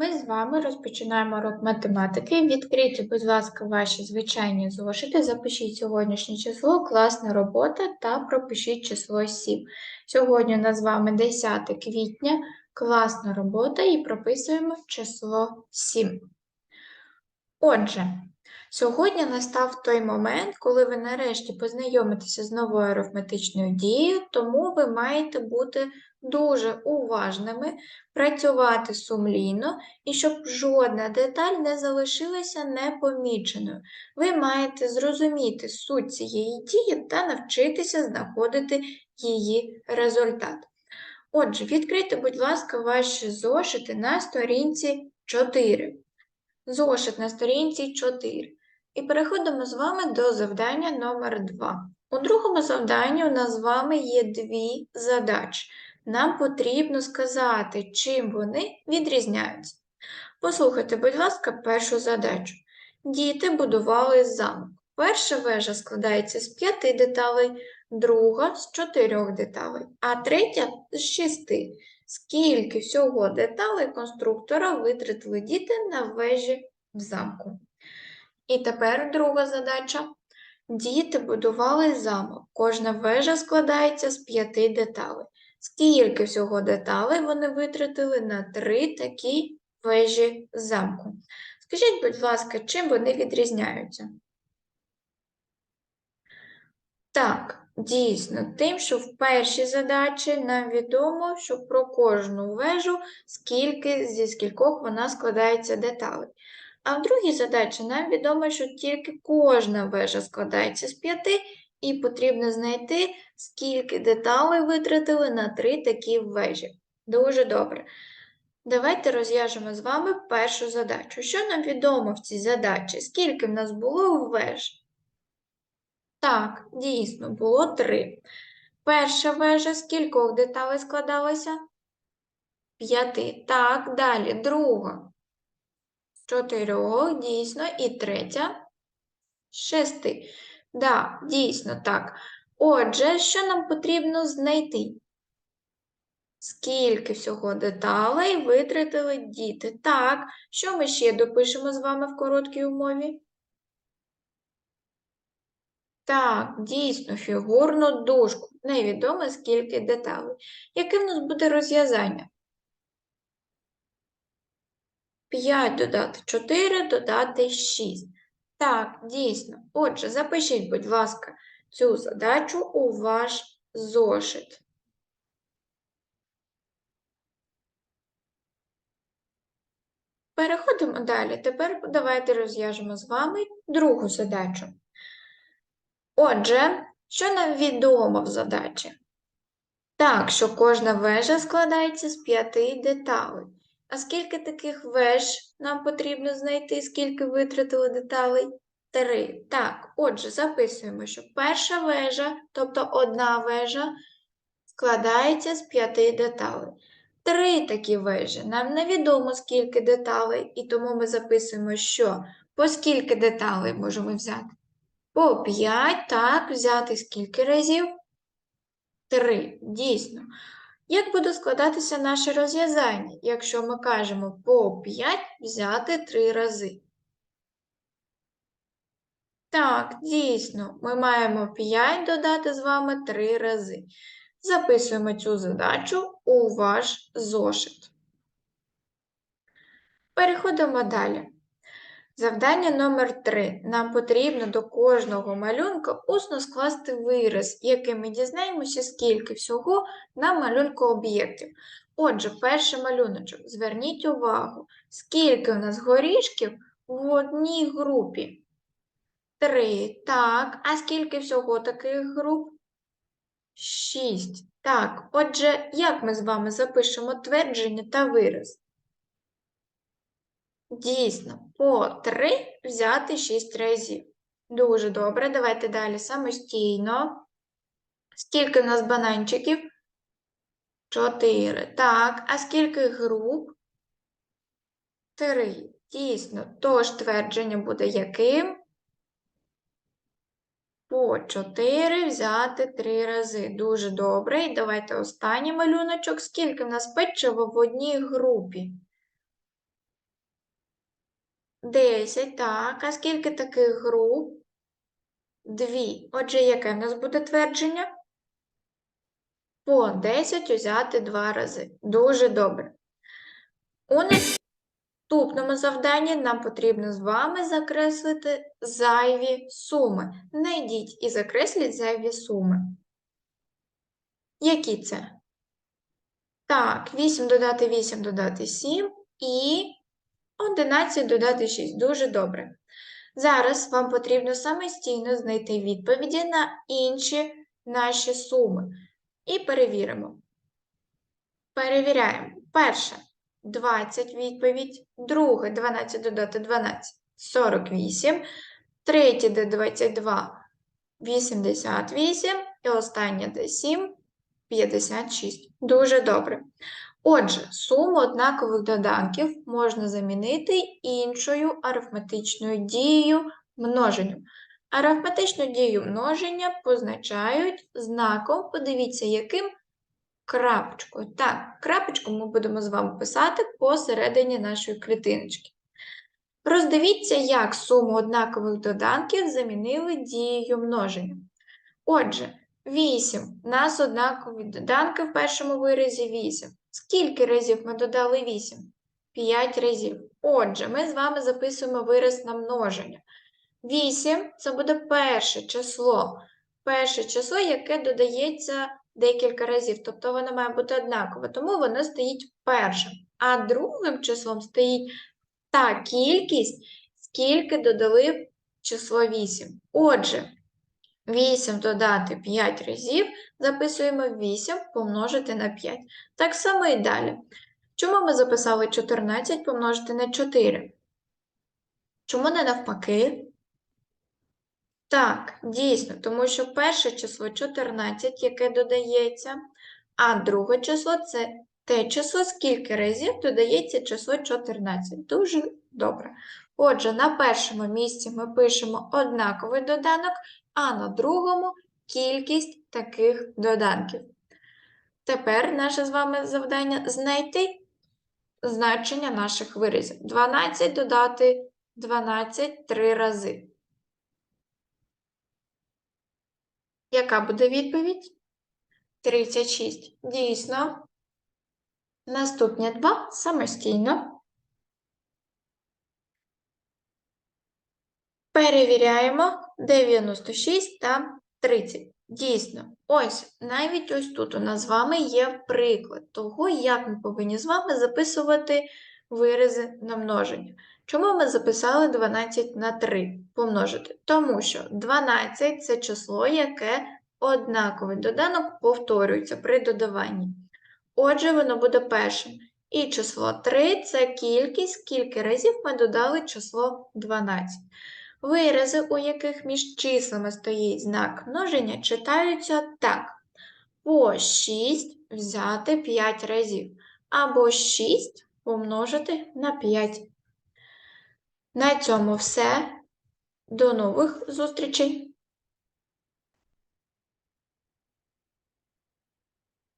Ми з вами розпочинаємо урок математики. Відкрийте, будь ласка, ваші звичайні зошити, запишіть сьогоднішнє число, класна робота та пропишіть число 7. Сьогодні у нас з вами 10 квітня, класна робота і прописуємо число 7. Отже, сьогодні настав той момент, коли ви нарешті познайомитеся з новою арифметичною дією, тому ви маєте бути дуже уважними, працювати сумлінно і щоб жодна деталь не залишилася непоміченою. Ви маєте зрозуміти суть цієї дії та навчитися знаходити її результат. Отже, відкрийте, будь ласка, ваші зошити на сторінці 4. Зошит на сторінці 4. І переходимо з вами до завдання номер 2. У другому завданні у нас з вами є дві задачі. Нам потрібно сказати, чим вони відрізняються. Послухайте, будь ласка, першу задачу. Діти будували замок. Перша вежа складається з п'яти деталей, друга з чотирьох деталей, а третя з шести. Скільки всього деталей конструктора витратили діти на вежі в замку? І тепер друга задача. Діти будували замок. Кожна вежа складається з п'яти деталей. Скільки всього деталей вони витратили на три такі вежі замку? Скажіть, будь ласка, чим вони відрізняються? Так, дійсно, тим, що в першій задачі нам відомо, що про кожну вежу, скільки зі скількох вона складається деталей. А в другій задачі нам відомо, що тільки кожна вежа складається з п'яти, і потрібно знайти, скільки деталей витратили на три такі вежі. Дуже добре. Давайте розв'яжемо з вами першу задачу. Що нам відомо в цій задачі? Скільки в нас було веж? Так, дійсно, було три. Перша вежа з кількох деталей складалася? П'яти. Так, далі. Друга. Чотирьох, дійсно, і третя шести. Да, дійсно так. Отже, що нам потрібно знайти? Скільки всього деталей витратили діти? Так, що ми ще допишемо з вами в короткій умові? Так, дійсно, фігурну дужку. Невідомо скільки деталей. Яке в нас буде розв'язання? 5 додати 4, додати 6. Так, дійсно. Отже, запишіть, будь ласка, цю задачу у ваш зошит. Переходимо далі. Тепер давайте розв'яжемо з вами другу задачу. Отже, що нам відомо в задачі? Так, що кожна вежа складається з п'яти деталей. А скільки таких веж нам потрібно знайти, скільки витратили деталей? Три. Так, отже, записуємо, що перша вежа, тобто одна вежа, складається з п'яти деталей. Три такі вежі. Нам невідомо, скільки деталей, і тому ми записуємо, що по скільки деталей можемо взяти? По 5, так, взяти скільки разів? Три. Дійсно. Як буде складатися наше розв'язання, якщо ми кажемо по 5 взяти 3 рази? Так, дійсно, ми маємо 5 додати з вами 3 рази. Записуємо цю задачу у ваш зошит. Переходимо далі. Завдання номер 3. Нам потрібно до кожного малюнка усно скласти вираз, яким ми дізнаємося, скільки всього на малюнку об'єктів. Отже, перший малюночок. Зверніть увагу, скільки у нас горішків в одній групі. Три. Так. А скільки всього таких груп? Шість. Так. Отже, як ми з вами запишемо твердження та вираз? Дійсно, по 3 взяти 6 разів. Дуже добре. Давайте далі самостійно. Скільки в нас бананчиків? 4. Так, а скільки груп? 3. Дійсно, тож твердження буде яким? По 4 взяти 3 рази. Дуже добре. І давайте останній малюночок. Скільки в нас печива в одній групі? 10, так. А скільки таких груп? Дві. Отже, яке в нас буде твердження? По 10 взяти два рази. Дуже добре. У наступному завданні нам потрібно з вами закреслити зайві суми. Найдіть і закресліть зайві суми. Які це? Так, 8 додати 8 додати 7 і 11 додати 6. Дуже добре. Зараз вам потрібно самостійно знайти відповіді на інші наші суми. І перевіримо. Перевіряємо. Перше 20 відповідь, друге 12 додати 12 48, третє де 22 88 і останнє де 7 56. Дуже добре. Отже, суму однакових доданків можна замінити іншою арифметичною дією множенням. Арифметичну дію множення позначають знаком, подивіться, яким крапочкою. Так, крапочку ми будемо з вами писати посередині нашої клітиночки. Роздивіться, як суму однакових доданків замінили дією множення. Отже, 8. У нас однакові доданки в першому виразі 8. Скільки разів ми додали 8? 5 разів. Отже, ми з вами записуємо вираз на множення. 8 це буде перше число. Перше число, яке додається декілька разів, тобто воно має бути однакове, тому воно стоїть першим. А другим числом стоїть та кількість, скільки додали число 8. Отже, 8 додати 5 разів, записуємо 8 помножити на 5. Так само і далі. Чому ми записали 14 помножити на 4? Чому не навпаки? Так, дійсно, тому що перше число 14, яке додається, а друге число це те число, скільки разів додається число 14. Дуже добре. Отже, на першому місці ми пишемо однаковий доданок, а на другому кількість таких доданків. Тепер наше з вами завдання знайти значення наших виразів. 12 додати 12 три рази. Яка буде відповідь? 36. Дійсно. Наступні два самостійно. Перевіряємо 96 та 30. Дійсно, ось навіть ось тут у нас з вами є приклад того, як ми повинні з вами записувати вирази на множення. Чому ми записали 12 на 3 помножити? Тому що 12 це число, яке однаковий доданок повторюється при додаванні. Отже, воно буде першим. І число 3 це кількість, скільки разів ми додали число 12. Вирази, у яких між числами стоїть знак множення, читаються так. По 6 взяти 5 разів, або 6 помножити на 5. На цьому все. До нових зустрічей!